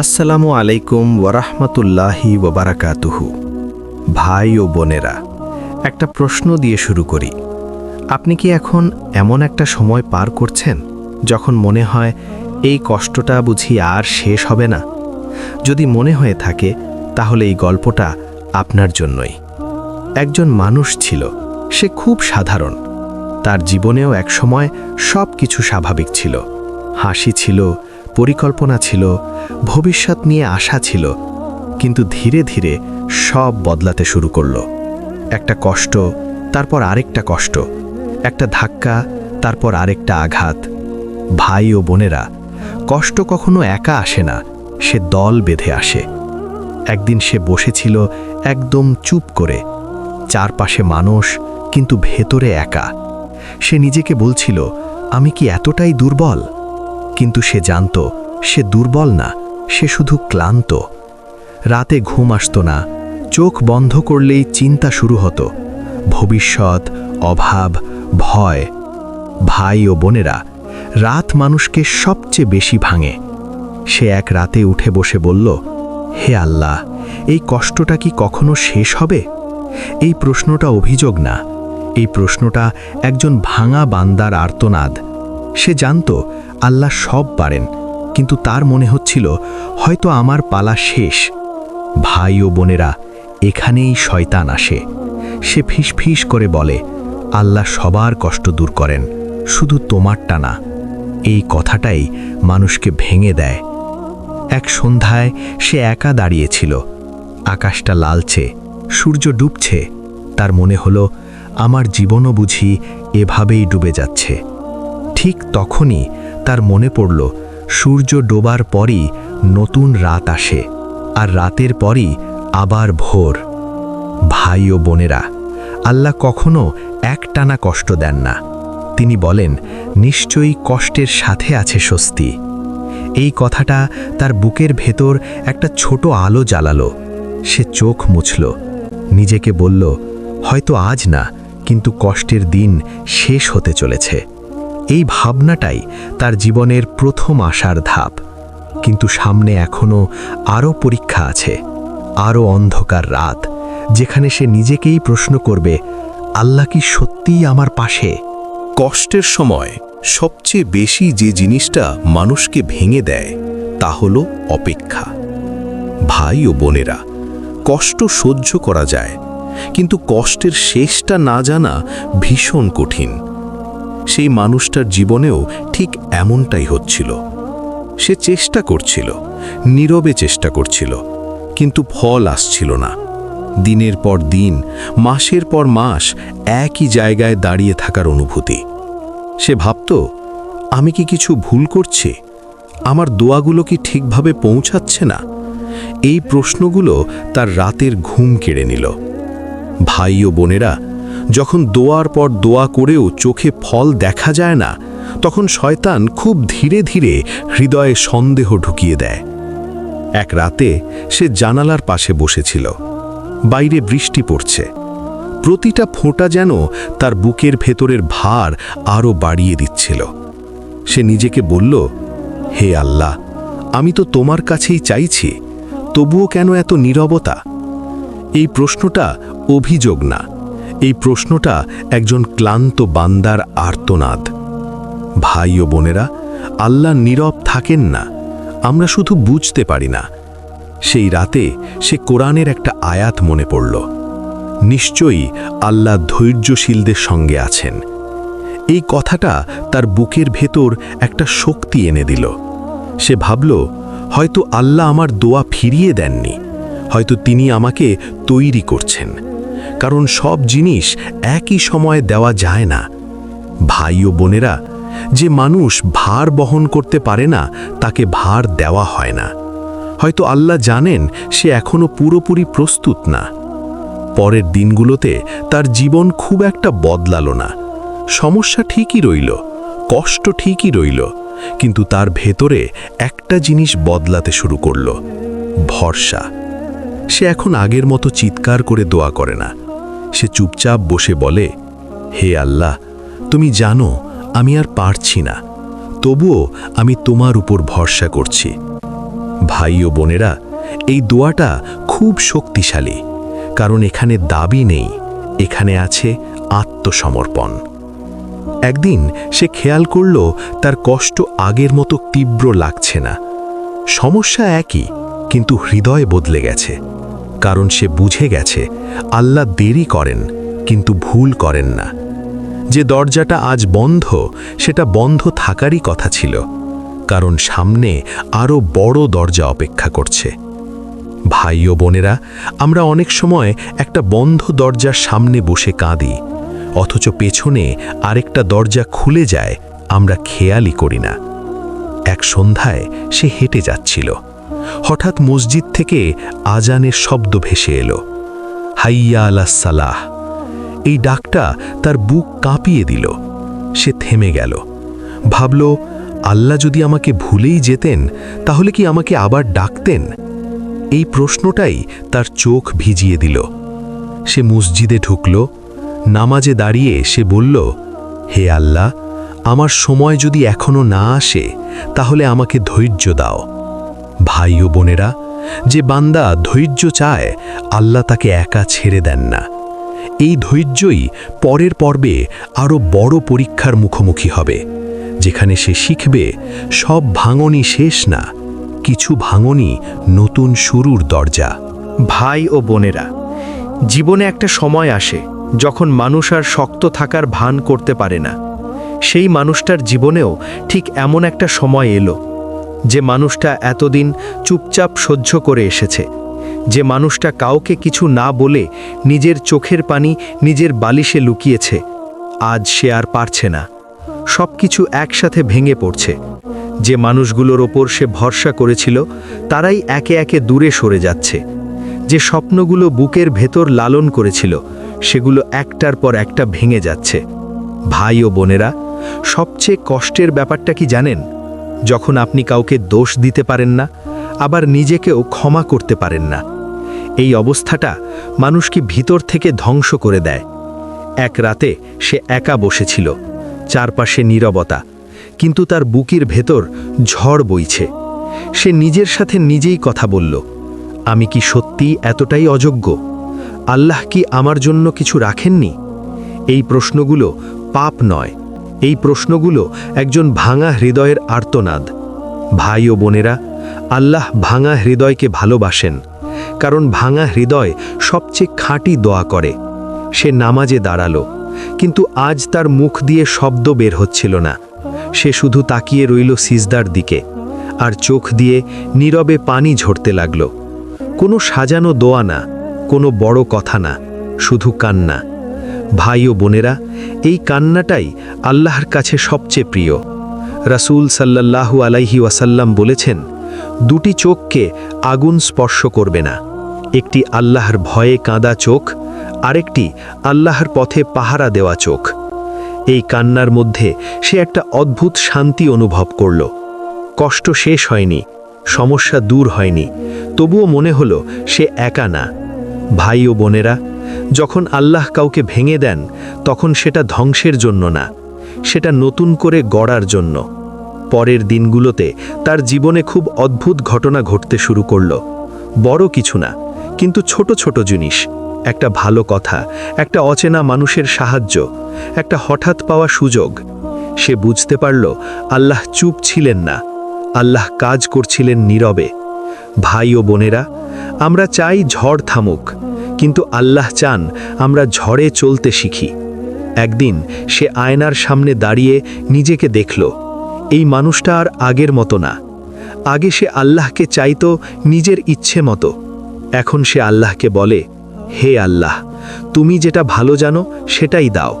আসসালামু আলাইকুম ওরহমতুল্লাহি ওবারাকাতুহু ভাই ও বোনেরা, একটা প্রশ্ন দিয়ে শুরু করি। আপনি কি এখন এমন একটা সময় পার করছেন যখন মনে হয় এই কষ্টটা বুঝি আর শেষ হবে না? যদি মনে হয়ে থাকে, তাহলে এই গল্পটা আপনার জন্যই। একজন মানুষ ছিল, সে খুব সাধারণ। তার জীবনেও একসময় সব কিছু স্বাভাবিক ছিল। হাসি ছিল, পরিকল্পনা ছিল, ভবিষ্যৎ নিয়ে আশা ছিল, কিন্তু ধীরে ধীরে সব বদলাতে শুরু করল। একটা কষ্ট, তারপর আরেকটা কষ্ট, একটা ধাক্কা, তারপর আরেকটা আঘাত। ভাই ও বোনেরা, কষ্ট কখনো একা আসে না, সে দল বেঁধে আসে। একদিন সে বসেছিল একদম চুপ করে, চারপাশে মানুষ, কিন্তু ভেতরে একা। সে নিজেকে বলছিল, আমি কি এতটাই দুর্বল? কিন্তু সে জানত, সে দুর্বল না, সে শুধু ক্লান্ত। রাতে ঘুম আসত না, চোখ বন্ধ করলেই চিন্তা শুরু হতো। ভবিষ্যৎ, অভাব, ভয়, ভাই ও বোনেরা, রাত মানুষকে সবচেয়ে বেশি ভাঙে। সে এক রাতে উঠে বসে বলল, হে আল্লাহ, এই কষ্টটা কি কখনো শেষ হবে? এই প্রশ্নটা অভিযোগ না। এই প্রশ্নটা একজন ভাঙা বান্দার আর্তনাদ। সে জানত আল্লাহ সব পারেন, কিন্তু তার মনে হচ্ছিল, হয়তো আমার পালা শেষ। ভাই ও বোনেরা, এখানেই শয়তান আসে। সে ফিসফিস করে বলে, আল্লাহ সবার কষ্ট দূর করেন, শুধু তোমারটা না। এই কথাটাই মানুষকে ভেঙে দেয়। এক সন্ধ্যায় সে একা দাঁড়িয়েছিল। আকাশটা লালছে, সূর্য ডুবছে। তার মনে হলো, আমার জীবনও বুঝি এভাবেই ডুবে যাচ্ছে। ঠিক তখনই তার মনে পড়ল, সূর্য ডোবার পরই নতুন রাত আসে, আর রাতের পরই আবার ভোর। ভাই ও বোনেরা, আল্লাহ কখনো একটানা কষ্ট দেন না। তিনি বলেন, নিশ্চয়ই কষ্টের সাথে আছে স্বস্তি। এই কথাটা তার বুকের ভেতর একটা ছোট আলো জ্বালালো। সে চোখ মুছল। নিজেকে বলল, হয়তো আজ না, কিন্তু কষ্টের দিন শেষ হতে চলেছে। এই ভাবনাটাই তার জীবনের প্রথম আশার ধাপ। কিন্তু সামনে এখনও আরও পরীক্ষা আছে, আরও অন্ধকার রাত, যেখানে সে নিজেকেই প্রশ্ন করবে, আল্লাহ কি সত্যিই আমার পাশে? কষ্টের সময় সবচেয়ে বেশি যে জিনিসটা মানুষকে ভেঙে দেয়, তা হল অপেক্ষা। ভাই ও বোনেরা, কষ্ট সহ্য করা যায়, কিন্তু কষ্টের শেষটা না জানা ভীষণ কঠিন। সেই মানুষটার জীবনেও ঠিক এমনটাই হচ্ছিল। সে চেষ্টা করছিল, নীরবে চেষ্টা করছিল, কিন্তু ফল আসছিল না। দিনের পর দিন, মাসের পর মাস একই জায়গায় দাঁড়িয়ে থাকার অনুভূতি। সে ভাবত, আমি কি কিছু ভুল করছি? আমার দোয়াগুলো কি ঠিকভাবে পৌঁছাচ্ছে না? এই প্রশ্নগুলো তার রাতের ঘুম কেড়ে নিল। ভাই ও বোনেরা যখন দোয়ার পর দোয়া করেও চোখে ফল দেখা যায় না, তখন শয়তান খুব ধীরে ধীরে হৃদয়ে সন্দেহ ঢুকিয়ে দেয়। এক রাতে সে জানালার পাশে বসেছিল। বাইরে বৃষ্টি পড়ছে। প্রতিটা ফোঁটা যেন তার বুকের ভেতরের ভার আরও বাড়িয়ে দিচ্ছিল। সে নিজেকে বলল, হে আল্লাহ, আমি তো তোমার কাছেই চাইছি, তবুও কেন এত নীরবতা? এই প্রশ্নটা অভিযোগ না এই প্রশ্নটা একজন ক্লান্ত বান্দার আর্তনাদ। ভাই ও বোনেরা, আল্লাহ নীরব থাকেন না, আমরা শুধু বুঝতে পারি না। সেই রাতে সে কোরআনের একটা আয়াত মনে পড়ল। নিশ্চয়ই আল্লাহ ধৈর্যশীলদের সঙ্গে আছেন। এই কথাটা তার বুকের ভেতর একটা শক্তি এনে দিল। সে ভাবল, হয়তো আল্লাহ আমার দোয়া ফিরিয়ে দেননি। হয়তো তিনি আমাকে তৈরি করছেন। কারণ সব জিনিস একই সময়ে দেওয়া যায় না। ভাই ও বোনেরা, যে মানুষ ভার বহন করতে পারে না, তাকে ভার দেওয়া হয় না। হয়তো আল্লাহ জানেন সে এখনও পুরোপুরি প্রস্তুত না। পরের দিনগুলোতে তার জীবন খুব একটা বদলালো না। সমস্যা ঠিকই রইল, কষ্ট ঠিকই রইল, কিন্তু তার ভেতরে একটা জিনিস বদলাতে শুরু করল, ভরসা। সে এখন আগের মতো চিৎকার করে দোয়া করে না। সে চুপচাপ বসে বলে, হে আল্লাহ, তুমি জানো আমি আর পারছি না। তবুও আমি তোমার উপর ভরসা করছি। ভাই ও বোনেরা, এই দোয়াটা খুব শক্তিশালী, কারণ এখানে দাবি নেই, এখানে আছে আত্মসমর্পণ। একদিন সে খেয়াল করল তার কষ্ট আগের মতো তীব্র লাগছে না। সমস্যা একই, কিন্তু হৃদয় বদলে গেছে। কারণ সে বুঝে গেছে, আল্লাহ দেরি করেন, কিন্তু ভুল করেন না। যে দরজাটা আজ বন্ধ, সেটা বন্ধ থাকারই কথা ছিল, কারণ সামনে আরও বড় দরজা অপেক্ষা করছে। ভাই ও বোনেরা, আমরা অনেক সময় একটা বন্ধ দরজার সামনে বসে কাঁদি, অথচ পেছনে আরেকটা দরজা খুলে যায়, আমরা খেয়ালই করি না। এক সন্ধ্যায় সে হেঁটে যাচ্ছিল। হঠাৎ মসজিদ থেকে আজানের শব্দ ভেসে এলো। হাইয়া আলা সালাহ। এই ডাকটা তার বুক কাঁপিয়ে দিল। সে থেমে গেল। ভাবল, আল্লাহ যদি আমাকে ভুলেই যেতেন, তাহলে কি আমাকে আবার ডাকতেন? এই প্রশ্নটাই তার চোখ ভিজিয়ে দিল। সে মসজিদে ঢুকল। নামাজে দাঁড়িয়ে সে বলল, হে আল্লাহ, আমার সময় যদি এখনও না আসে, তাহলে আমাকে ধৈর্য দাও। ভাই ও বোনেরা, যে বান্দা ধৈর্য চায়, আল্লাহ তাকে একা ছেড়ে দেন না। এই ধৈর্যই পরের পর্বে আরও বড় পরীক্ষার মুখোমুখি হবে, যেখানে সে শিখবে, সব ভাঙনই শেষ না, কিছু ভাঙনই নতুন শুরুর দরজা। ভাই ও বোনেরা, জীবনে একটা সময় আসে যখন মানুষ আর শক্ত থাকার ভান করতে পারে না। সেই মানুষটার জীবনেও ঠিক এমন একটা সময় এলো যে মানুষটা এতদিন চুপচাপ সহ্য করে এসেছে, যে মানুষটা কাউকে কিছু না বলে নিজের চোখের পানি নিজের বালিশে লুকিয়েছে, আজ সে আর পারছে না। সব কিছু একসাথে ভেঙে পড়ছে। যে মানুষগুলোর ওপর সে ভরসা করেছিল, তারাই একে একে দূরে সরে যাচ্ছে। যে স্বপ্নগুলো বুকের ভেতর লালন করেছিল, সেগুলো একটার পর একটা ভেঙে যাচ্ছে। ভাই ও বোনেরা, সবচেয়ে কষ্টের ব্যাপারটা কি জানেন? যখন আপনি কাউকে দোষ দিতে পারেন না, আবার নিজেকেও ক্ষমা করতে পারেন না। এই অবস্থাটা মানুষকে ভিতর থেকে ধ্বংস করে দেয়। এক রাতে সে একা বসেছিল, চারপাশে নীরবতা, কিন্তু তার বুকির ভেতর ঝড় বইছে। সে নিজের সাথে নিজেই কথা বলল, আমি কি সত্যি এতটাই অযোগ্য? আল্লাহ কি আমার জন্য কিছু রাখেননি? এই প্রশ্নগুলো পাপ নয় এই প্রশ্নগুলো একজন ভাঙা হৃদয়ের আর্তনাদ। ভাই ও বোনেরা, আল্লাহ ভাঙা হৃদয়কে ভালোবাসেন, কারণ ভাঙা হৃদয় সবচেয়ে খাঁটি দোয়া করে। সে নামাজে দাঁড়াল, কিন্তু আজ তার মুখ দিয়ে শব্দ বের হচ্ছিল না। সে শুধু তাকিয়ে রইল সিজদার দিকে, আর চোখ দিয়ে নীরবে পানি ঝরতে লাগল। কোনো সাজানো দোয়া না, কোনো বড় কথা না, শুধু কান্না। ভাই ও বোনেরা, এই কান্নাটাই আল্লাহর কাছে সবচেয়ে প্রিয়। রাসূল সাল্লাল্লাহু আলাইহি ওয়াসাল্লাম বলেছেন, দুটি চোখকে আগুন স্পর্শ করবে না। একটি আল্লাহর ভয়ে কাঁদা চোখ, আরেকটি আল্লাহর পথে পাহারা দেওয়া চোখ। এই কান্নার মধ্যে সে একটা অদ্ভুত শান্তি অনুভব করল। কষ্ট শেষ হয়নি, সমস্যা দূর হয়নি, তবুও মনে হলো সে একা না। ভাই ও বোনেরা যখন আল্লাহ কাউকে ভেঙে দেন, তখন সেটা ধ্বংসের জন্য না, সেটা নতুন করে গড়ার জন্য। পরের দিনগুলোতে তার জীবনে খুব অদ্ভুত ঘটনা ঘটতে শুরু করল। বড় কিছু না, কিন্তু ছোট ছোট জিনিস। একটা ভালো কথা, একটা অচেনা মানুষের সাহায্য, একটা হঠাৎ পাওয়া সুযোগ। সে বুঝতে পারল, আল্লাহ চুপ ছিলেন না, আল্লাহ কাজ করছিলেন নীরবে। ভাই ও বোনেরা, আমরা চাই ঝড় থামুক কিন্তু আল্লাহ চান আমরা ঝড়ে চলতে শিখি। একদিন সে আয়নার সামনে দাঁড়িয়ে নিজেকে দেখল। এই মানুষটা আর আগের মতো না। আগে সে আল্লাহকে চাইতো নিজের ইচ্ছে মতো। এখন সে আল্লাহকে বলে, হে আল্লাহ, তুমি যেটা ভালো জানো সেটাই দাও।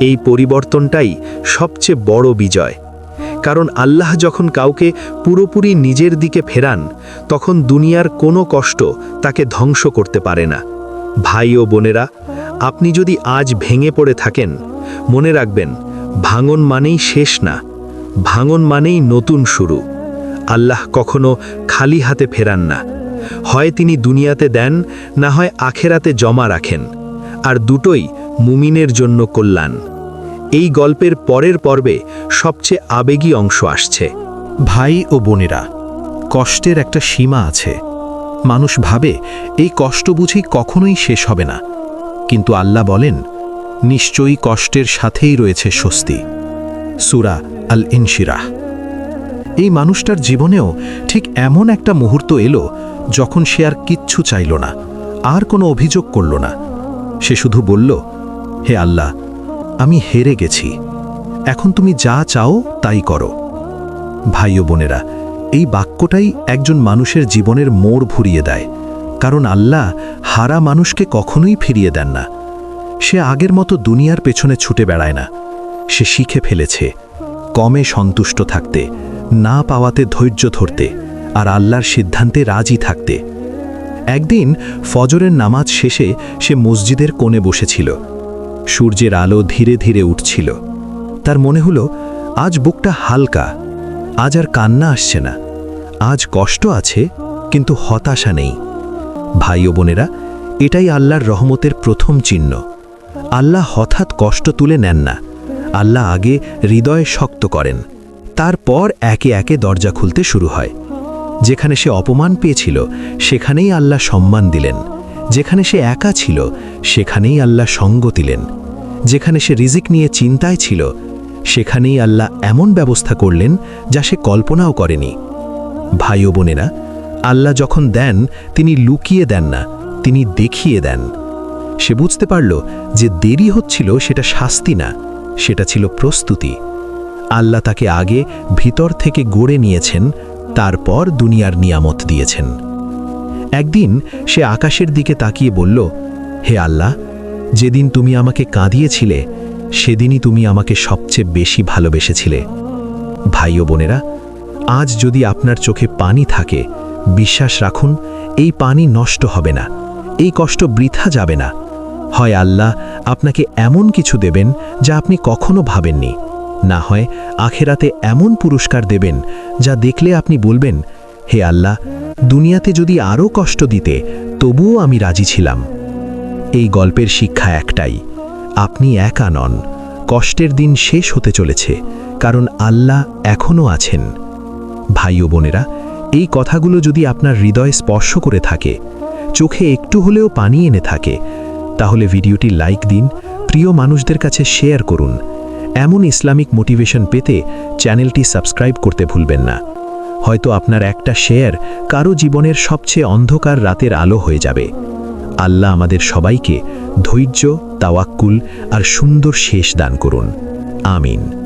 এই পরিবর্তনটাই সবচেয়ে বড় বিজয়। কারণ আল্লাহ যখন কাউকে পুরোপুরি নিজের দিকে ফেরান, তখন দুনিয়ার কোনো কষ্ট তাকে ধ্বংস করতে পারে না। ভাই ও বোনেরা, আপনি যদি আজ ভেঙে পড়ে থাকেন, মনে রাখবেন, ভাঙন মানেই শেষ না, ভাঙন মানেই নতুন শুরু। আল্লাহ কখনো খালি হাতে ফেরান না। হয় তিনি দুনিয়াতে দেন, না হয় আখেরাতে জমা রাখেন। আর দুটোই মুমিনের জন্য কল্যাণ। এই গল্পের পরের পর্বে সবচেয়ে আবেগী অংশ আসছে। ভাই ও বোনেরা, কষ্টের একটা সীমা আছে। মানুষ ভাবে, এই কষ্ট বুঝি কখনোই শেষ হবে না। কিন্তু আল্লাহ বলেন, নিশ্চয়ই কষ্টের সাথেই রয়েছে স্বস্তি। সুরা আল ইনশিরাহ এই মানুষটার জীবনেও ঠিক এমন একটা মুহূর্ত এলো যখন সে আর কিচ্ছু চাইল না, আর কোনো অভিযোগ করল না। সে শুধু বলল, হে আল্লাহ, আমি হেরে গেছি। এখন তুমি যা চাও তাই করো। ভাই ও বোনেরা এই বাক্যটাই একজন মানুষের জীবনের মোড় ভুরিয়ে দেয়, কারণ আল্লাহ হারা মানুষকে কখনোই ফিরিয়ে দেন না। সে আগের মতো দুনিয়ার পেছনে ছুটে বেড়ায় না। সে শিখে ফেলেছে কমে সন্তুষ্ট থাকতে, না পাওয়াতে ধৈর্য ধরতে আর আল্লাহর সিদ্ধান্তে রাজি থাকতে। একদিন ফজরের নামাজ শেষে সে মসজিদের কোণে বসেছিল। সূর্যের আলো ধীরে ধীরে উঠছিল। তার মনে হলো, আজ বুকটা হালকা আজ আর কান্না আসছে না। আজ কষ্ট আছে, কিন্তু হতাশা নেই। ভাই ও বোনেরা, এটাই আল্লাহর রহমতের প্রথম চিহ্ন। আল্লাহ হঠাৎ কষ্ট তুলে নেন না। আল্লাহ আগে হৃদয় শক্ত করেন। তারপর একে একে দরজা খুলতে শুরু হয়। যেখানে সে অপমান পেয়েছিল, সেখানেই আল্লাহ সম্মান দিলেন। যেখানে সে একা ছিল, সেখানেই আল্লাহ সঙ্গ দিলেন। যেখানে সে রিজিক নিয়ে চিন্তায় ছিল সেখানেই আল্লাহ এমন ব্যবস্থা করলেন যা সে কল্পনাও করেনি। ভাই ও বোনেরা, আল্লাহ যখন দেন, তিনি লুকিয়ে দেন না, তিনি দেখিয়ে দেন। সে বুঝতে পারল যে দেরি হচ্ছিল সেটা শাস্তি না, সেটা ছিল প্রস্তুতি। আল্লাহ তাকে আগে ভিতর থেকে গড়ে নিয়েছেন, তারপর দুনিয়ার নিয়ামত দিয়েছেন। একদিন সে আকাশের দিকে তাকিয়ে বলল, হে আল্লাহ, যেদিন তুমি আমাকে কাঁদিয়েছিলে সেদিনই তুমি আমাকে সবচেয়ে বেশি ভালোবেসেছিলে। ভাই ও বোনেরা, আজ যদি আপনার চোখে পানি থাকে, বিশ্বাস রাখুন, এই পানি নষ্ট হবে না, এই কষ্ট বৃথা যাবে না। হয় আল্লাহ আপনাকে এমন কিছু দেবেন যা আপনি কখনো ভাবেননি। না হয় আখেরাতে এমন পুরস্কার দেবেন যা দেখলে আপনি বলবেন, হে আল্লাহ, দুনিয়াতে যদি আরও কষ্ট দিতে, তবুও আমি রাজি ছিলাম। এই গল্পের শিক্ষা একটাই। আপনি একা নন। কষ্টের দিন শেষ হতে চলেছে, কারণ আল্লাহ এখনও আছেন। ভাই ও বোনেরা, এই কথাগুলো যদি আপনার হৃদয় স্পর্শ করে থাকে, চোখে একটু হলেও পানি এনে থাকে, তাহলে ভিডিওটি লাইক দিন, প্রিয় মানুষদের কাছে শেয়ার করুন। এমন ইসলামিক মোটিভেশন পেতে চ্যানেলটি সাবস্ক্রাইব করতে ভুলবেন না। হয়তো আপনার একটা শেয়ার কারও জীবনের সবচেয়ে অন্ধকার রাতের আলো হয়ে যাবে। আল্লাহ আমাদের সবাইকে ধৈর্য তাওয়াক্কুল আর সুন্দর শেষ দান করুন। আমিন।